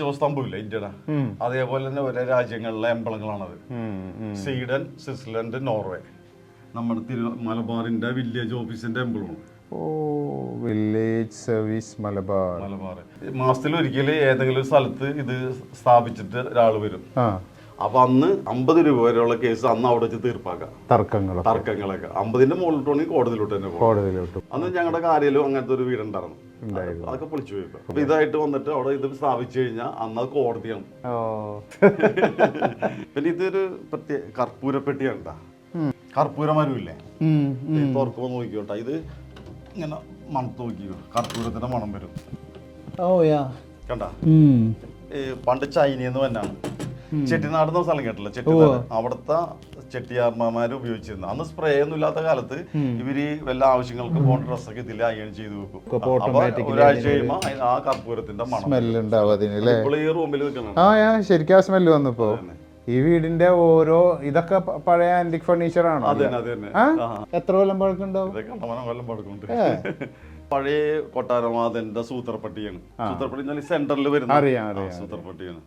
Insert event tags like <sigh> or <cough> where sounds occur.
അക്ഷോസ്തംഭമില്ല ഇന്ത്യയുടെ? അതേപോലെ തന്നെ ഓരോ രാജ്യങ്ങളിലെ എംബളങ്ങളാണത് സ്വീഡൻ സ്വിറ്റ്സർലൻഡ് നോർവേ. നമ്മുടെ തിരു മലബാറിന്റെ വില്ലേജ് ഓഫീസിന്റെ എംബിളമാണ് ഓ വില്ലേജ് സർവീസ് മലബാർ. മലബാർ. മാസത്തിൽ ഒരിക്കൽ ഏതെങ്കിലും സ്ഥലത്ത് ഇത് സ്ഥാപിച്ചിട്ട് ഒരാൾ വരും. അപ്പൊ അന്ന് അമ്പത് രൂപ വരെയുള്ള കേസ് അന്ന് അവിടെ വെച്ച് തീർപ്പാക്കാം. തർക്കങ്ങൾ തർക്കങ്ങളൊക്കെ. അമ്പതിന്റെ മുകളിലോട്ടാണെങ്കിൽ കോടതിയിലോട്ട് തന്നെ പോകും. കോടതിയിലോട്ട്. അന്ന് ഞങ്ങളുടെ കാര്യയിലും അങ്ങനത്തെ ഒരു വീടുണ്ടായിരുന്നു. അതൊക്കെ പൊളിച്ചു പോയി. അപ്പൊ ഇതായിട്ട് വന്നിട്ട് അവിടെ ഇത് സ്ഥാപിച്ചു കഴിഞ്ഞാൽ അന്ന് അത് കോടതിയാണ് <laughs> പിന്നെ ഇതൊരു പ്രത്യേക കർപ്പൂരപ്പെട്ടിയാണ് ട്ടാ. കർപ്പൂര മരമില്ലേ തുറക്കുമ്പോ നോക്കിയോട്ടാ ഇത് ഇങ്ങനെ മണത്ത് നോക്കിയോ കർപ്പൂരത്തിന്റെ മണം വരും. ഓ യാ. കണ്ട? പണ്ട് ചൈനന്ന് തന്നെയാണ് ചെട്ടിനാട് എന്ന സ്ഥലം കേട്ടില്ല ചെട്ടിനാട്. അവിടുത്തെ ചെട്ടിയാർമാര് ഉപയോഗിച്ചിരുന്നു. അന്ന് സ്പ്രേ ഒന്നും ഇല്ലാത്ത കാലത്ത് ഇവർ വല്ല ആവശ്യങ്ങൾക്ക് പോകേണ്ട ഡ്രസ്സൊക്കെ ഇതിൽ അയൺ ചെയ്ത് വെക്കും. അപ്പൊ ഒരാഴ്ച കഴിയുമ്പോ ആ കർപ്പൂരത്തിന്റെ മണം. ഇപ്പോൾ ഈ റൂമിൽ നിൽക്കണം ആ ഞാൻ ശരിക്കും ആ സ്മെല്ല് വന്നപ്പോ ഈ വീടിന്റെ ഓരോ ഇതൊക്കെ പഴയ ആന്റിക് ഫർണിച്ചർ ആണോ. എത്ര കൊല്ലം പഴക്കുണ്ടാവും കണ്ടമാനം കൊല്ലം <laughs> പഴയ കൊട്ടാരമാതന്റെ സൂത്രപ്പട്ടിയാണ്. സൂത്രപ്പട്ടി സെന്ററിൽ വരുന്ന അറിയാം, സൂത്രപ്പട്ടിയാണ്.